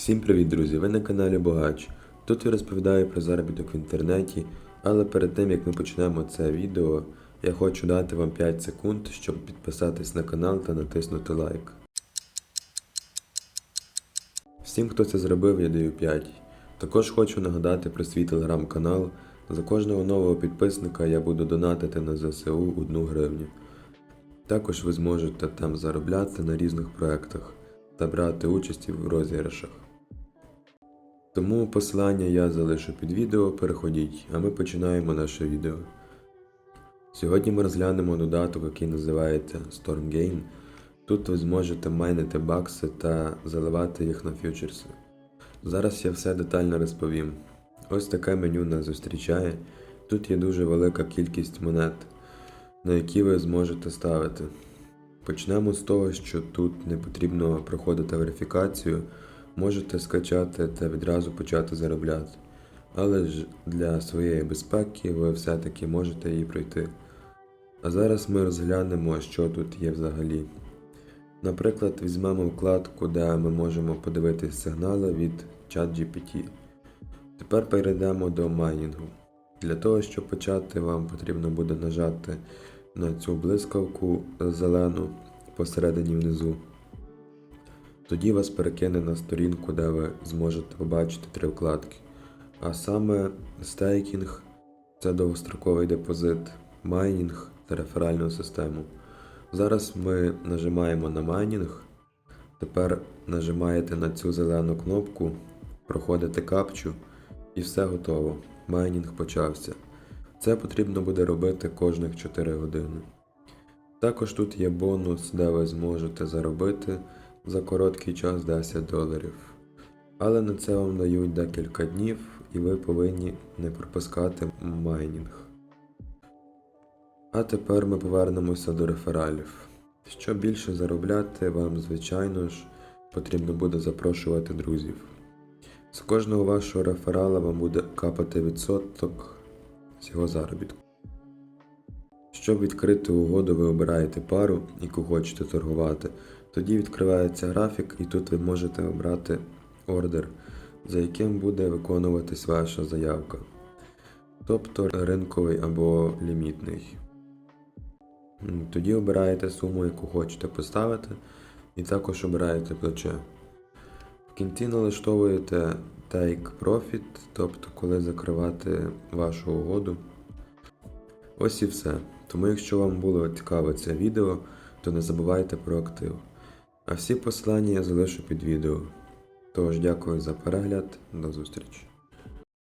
Всім привіт, друзі! Ви на каналі Богач. Тут я розповідаю про заробіток в інтернеті, але перед тим як ми почнемо це відео, я хочу дати вам 5 секунд, щоб підписатись на канал та натиснути лайк. Всім, хто це зробив, я даю 5. Також хочу нагадати про свій телеграм-канал. За кожного нового підписника я буду донатити на ЗСУ 1 гривню. Також ви зможете там заробляти на різних проєктах та брати участь в розіграшах. Тому посилання я залишу під відео, переходіть, а ми починаємо наше відео. Сьогодні ми розглянемо додаток, який називається StormGain. Тут ви зможете майнити бакси та заливати їх на фьючерси. Зараз я все детально розповім. Ось таке меню нас зустрічає. Тут є дуже велика кількість монет, на які ви зможете ставити. Почнемо з того, що тут не потрібно проходити верифікацію, можете скачати та відразу почати заробляти. Але ж для своєї безпеки ви все-таки можете її пройти. А зараз ми розглянемо, що тут є взагалі. Наприклад, візьмемо вкладку, де ми можемо подивитись сигнали від ChatGPT. Тепер перейдемо до майнінгу. Для того, щоб почати, вам потрібно буде нажати на цю блискавку зелену посередині внизу. Тоді вас перекине на сторінку, де ви зможете побачити три вкладки. А саме стейкінг це довгостроковий депозит, майнінг та реферальну систему. Зараз ми нажимаємо на майнінг. Тепер нажимаєте на цю зелену кнопку, проходите капчу і все готово. Майнінг почався. Це потрібно буде робити кожних 4 години. Також тут є бонус, де ви зможете заробити за короткий час 10 доларів. Але на це вам дають декілька днів і ви повинні не пропускати майнінг. А тепер ми повернемося до рефералів. Щоб більше заробляти, вам, звичайно ж, потрібно буде запрошувати друзів. З кожного вашого реферала вам буде капати відсоток з його заробітку. Щоб відкрити угоду, ви обираєте пару, яку хочете торгувати. Тоді відкривається графік, і тут ви можете обрати ордер, за яким буде виконуватись ваша заявка. Тобто ринковий або лімітний. Тоді обираєте суму, яку хочете поставити, і також обираєте плече. В кінці налаштовуєте Take Profit, тобто коли закривати вашу угоду. Ось і все. Тому якщо вам було цікаве це відео, то не забувайте про актив. А всі послання я залишу під відео. Тож дякую за перегляд, до зустрічі.